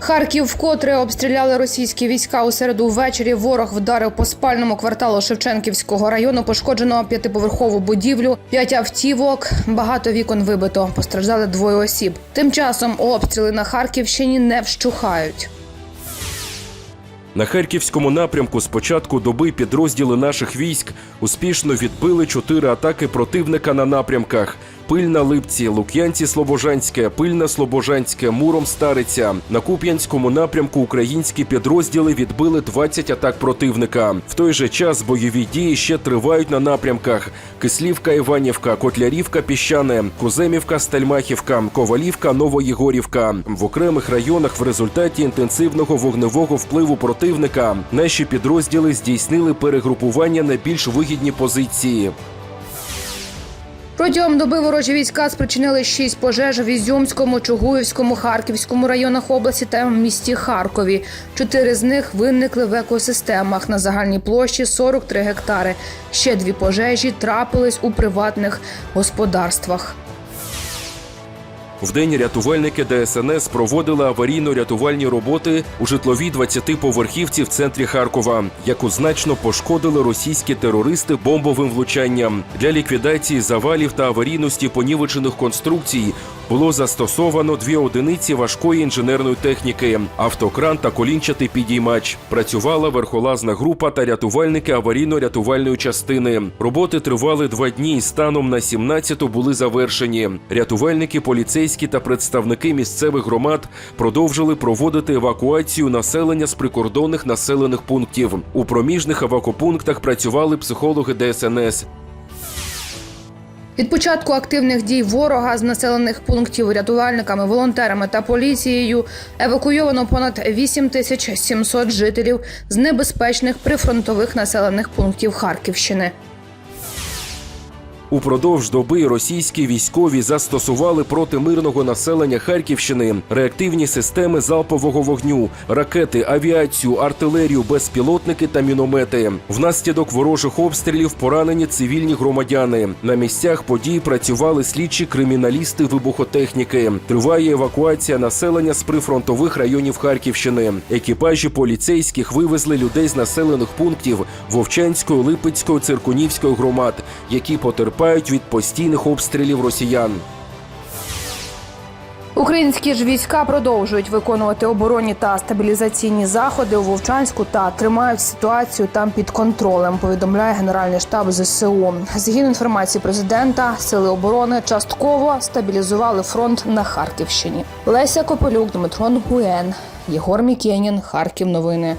Харків вкотре обстріляли російські війська у середу ввечері. Ворог вдарив по спальному кварталу Шевченківського району. Пошкоджено п'ятиповерхову будівлю, п'ять автівок, багато вікон вибито. Постраждали двоє осіб. Тим часом обстріли на Харківщині не вщухають. На харківському напрямку з початку доби підрозділи наших військ успішно відбили чотири атаки противника на напрямках: Пильна Липці, Лук'янці Слобожанське, Пильна Слобожанське, Муром Стариця. На Куп'янському напрямку українські підрозділи відбили 20 атак противника. В той же час бойові дії ще тривають на напрямках: Кислівка, Іванівка, Котлярівка, Піщане, Куземівка, Стальмахівка, Ковалівка, Новоєгорівка. В окремих районах в результаті інтенсивного вогневого впливу противника наші підрозділи здійснили перегрупування на більш вигідні позиції. Протягом доби ворожі війська спричинили шість пожеж в Ізюмському, Чугуївському, Харківському районах області та в місті Харкові. Чотири з них виникли в екосистемах на загальній площі 43 гектари. Ще дві пожежі трапились у приватних господарствах. Вдень рятувальники ДСНС проводили аварійно-рятувальні роботи у житловій 20-поверхівці в центрі Харкова, яку значно пошкодили російські терористи бомбовим влучанням. Для ліквідації завалів та аварійності понівечених конструкцій було застосовано дві одиниці важкої інженерної техніки, автокран та колінчатий підіймач. Працювала верхолазна група та рятувальники аварійно-рятувальної частини. Роботи тривали два дні і станом на 17-ту були завершені. Рятувальники, поліцейські та представники місцевих громад продовжили проводити евакуацію населення з прикордонних населених пунктів. У проміжних евакопунктах працювали психологи ДСНС. Від початку активних дій ворога з населених пунктів рятувальниками, волонтерами та поліцією евакуйовано понад 8 тисяч 700 жителів з небезпечних прифронтових населених пунктів Харківщини. Упродовж доби російські військові застосували проти мирного населення Харківщини реактивні системи залпового вогню, ракети, авіацію, артилерію, безпілотники та міномети. Внаслідок ворожих обстрілів поранені цивільні громадяни. На місцях подій працювали слідчі криміналісти вибухотехніки. Триває евакуація населення з прифронтових районів Харківщини. Екіпажі поліцейських вивезли людей з населених пунктів Вовчанської, Липецької, Циркунівської громад, які потерпають від постійних обстрілів росіян. Українські ж війська продовжують виконувати оборонні та стабілізаційні заходи у Вовчанську та тримають ситуацію там під контролем. Повідомляє Генеральний штаб ЗСУ. Згідно інформації президента, сили оборони частково стабілізували фронт на Харківщині. Леся Копелюк, Дмитро Нгуєн, Єгор Мікенін, Харків. Новини.